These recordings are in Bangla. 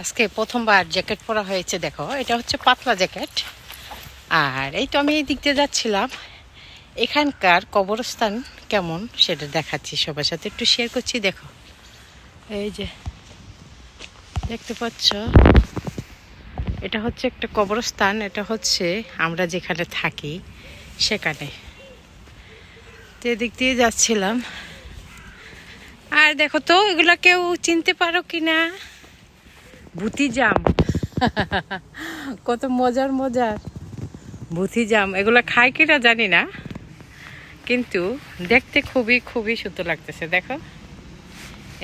আজকে প্রথমবার জ্যাকেট পরা হয়েছে, দেখো। এটা হচ্ছে পাতলা জ্যাকেট। আর এই তো আমি এই দিক দিয়ে যাচ্ছিলাম। এখানকার কবরস্থান কেমন সেটা দেখাচ্ছি সবার সাথে। একটু শেয়ার করছি, দেখো। এই যে, দেখতে পাচ্ছ? এটা হচ্ছে একটা কবরস্থান, এটা হচ্ছে আমরা যেখানে থাকি, সেখানে। তো এদিক দিয়ে যাচ্ছিলাম। আর দেখো তো, এগুলা কেউ চিনতে পারো কি না ভুতি জাম কত মজার মজার। ভুতি জাম এগুলো খায় কিনা জানি না কিন্তু দেখতে খুবই খুবই সুন্দর লাগতেছে দেখো।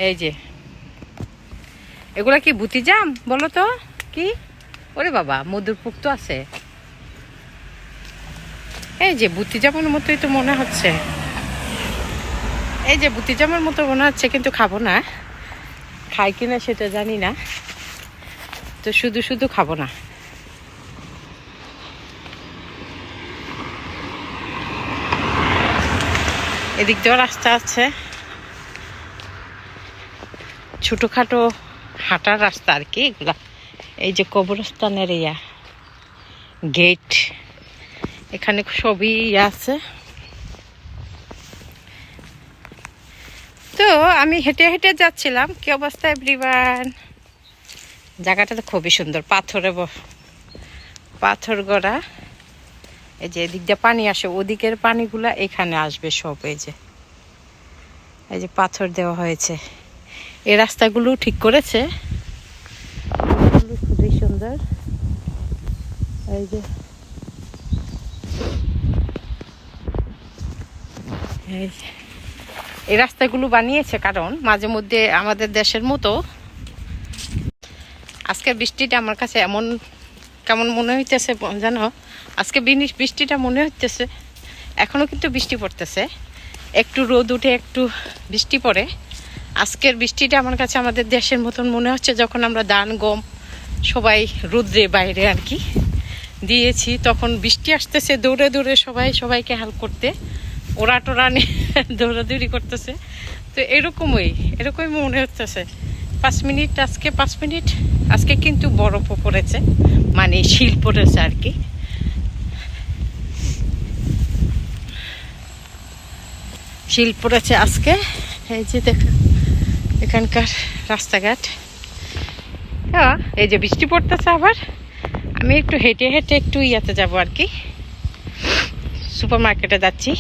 এই যে। এগুলা কি ভুতি জাম বলো তো কি? ওরে বাবা মধুর পুক তো আছে। এই যে বুতি জামের মতোই তো মনে হচ্ছে। এই যে বুতি জামের মতো মনে হচ্ছে কিন্তু খাব না। খাই কিনা সেটা জানি না। তো শুধু শুধু খাব না। এদিক দিয়েও রাস্তা আছে। ছোটোখাটো হাঁটার রাস্তা আর কি এগুলা। এই যে কবরস্থানের ইয়া গেট এখানে সবই ইয়ে আছে। তো আমি হেঁটে হেঁটে যাচ্ছিলাম, কি অবস্থা এভরিওয়ান? জায়গাটা তো খুবই সুন্দর, পাথরে পাথর গড়া। এই যে এদিক দিয়ে পানি আসে, ওদিকের পানিগুলা এখানে আসবে সব, এই যে। এই যে পাথর দেওয়া হয়েছে। এই রাস্তাগুলো ঠিক করেছে। খুবই সুন্দর। এই যে। এই রাস্তাগুলো বানিয়েছে কারণ মাঝে মধ্যে আমাদের দেশের মতো আজকের বৃষ্টিটা আমার কাছে এমন, কেমন মনে হইতেছে জানো? আজকে বৃষ্টিটা মনে হইতেছে এখনও কিন্তু বৃষ্টি পড়তেছে। একটু রোদ উঠে একটু বৃষ্টি পড়ে। আজকের বৃষ্টিটা আমার কাছে আমাদের দেশের মতন মনে হচ্ছে যখন আমরা ধান, গম সবাই রোদ্রে বাইরে আর কি দিয়েছি, তখন বৃষ্টি আসতেছে দৌড়ে দৌড়ে সবাই, সবাইকে হেল্প করতে। ওরা টোরা নিয়ে দৌড়াদৌড়ি করতেছে। তো এরকমই এরকমই মনে হচ্ছে পাঁচ মিনিট, আজকে পাঁচ মিনিট। আজকে কিন্তু বরফও পড়েছে মানে শিল পড়েছে আর কি। শিল পড়েছে আজকে। এই যে দেখ, এখানকার রাস্তাঘাট। হ্যাঁ এই যে বৃষ্টি পড়তেছে আবার। আমি একটু হেঁটে হেঁটে একটু ইয়াতে যাব আর কি। সুপার মার্কেটে যাচ্ছি।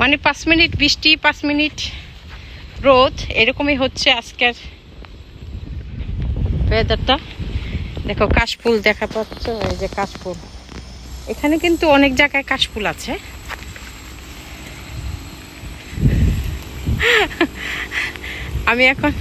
মানে পাঁচ মিনিট বৃষ্টি, পাঁচ মিনিট রোদ, এরকমই হচ্ছে আজকের ওয়েদারটা দেখো, কাশফুল দেখা পাচ্ছ, এই যে কাশফুল। এখানে কিন্তু অনেক জায়গায় কাশফুল আছে। আমি এখন